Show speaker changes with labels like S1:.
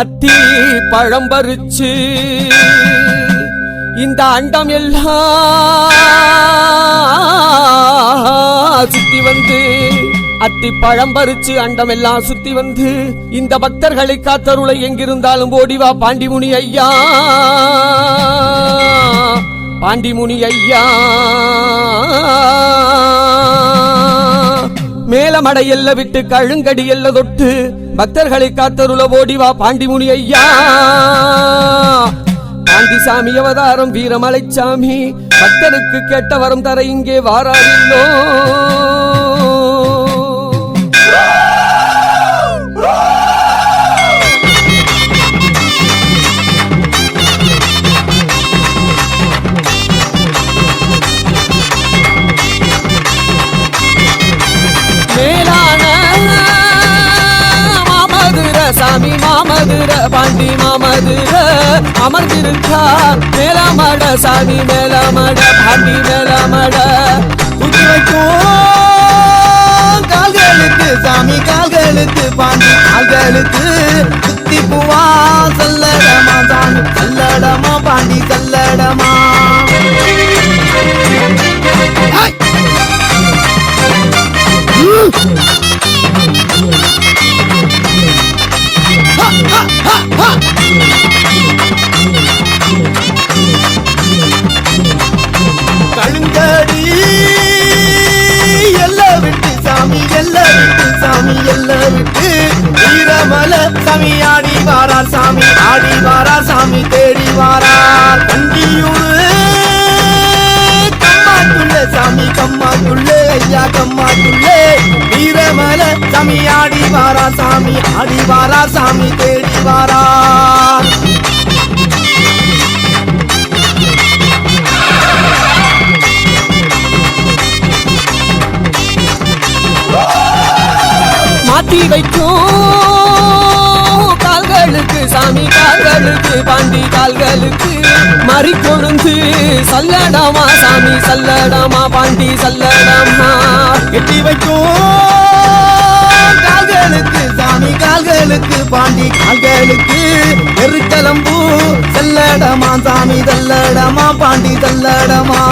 S1: அத்தி பழம் பறிச்சு இந்த அண்டம் எல்லாம் சுத்தி வந்து அத்தி பழம் பறிச்சு அண்டம் எல்லாம் சுத்தி வந்து இந்த பக்தர்களை காத்தருளை எங்கிருந்தாலும் ஓடிவா பாண்டிமுனி ஐயா. பாண்டிமுனி ஐயா. மேலமடை எல்ல விட்டு கழுங்கடி எல்ல தொட்டு பக்தர்களை காத்தருள ஓடிவா பாண்டிமுனி ஐயா. பாண்டிசாமி அவதாரம் வீரமலைச்சாமி பக்தருக்கு கேட்ட வரம் தர இங்கே வாராரில்லோ சாமி மாமதுர பாண்டி மாமதுர. அமர்ந்திருக்கார் மேலமட சாமி மேலமட பாண்டி மேலமட.
S2: குத்தி வைக்கும் கால்களுக்கு சாமி கால்களுக்கு பாண்டி கால்களுக்கு. சுத்தி பூவா சல்லடமா சாமி சல்லடமா பாண்டி சல்லடமா. சாமி ஆடி வாரா சாமி ஆடி வாரா சாமி தேடி வாரா. கண்டியூரு கம்மாக்குள்ள சாமி கம்மாக்குள்ள ஐயா கம்மாக்குள்ள வீரமல சாமி ஆடி வாரா சாமி ஆடி வாரா சாமி தேடி வாரா.
S1: மாத்தி வைக்கும். கால்களுக்கு சாமி கால்களுக்கு பாண்டி கால்களுக்கு. மறி கொழுந்து சல்லடாமா சாமி சல்லடாமா பாண்டி சல்லடாமா.
S2: எட்டி வைக்கும் கால்களுக்கு சாமி கால்களுக்கு பாண்டி கால்களுக்கு. எருக்கலம்பூ செல்லடமா சாமி தல்லடமா பாண்டி தல்லடமா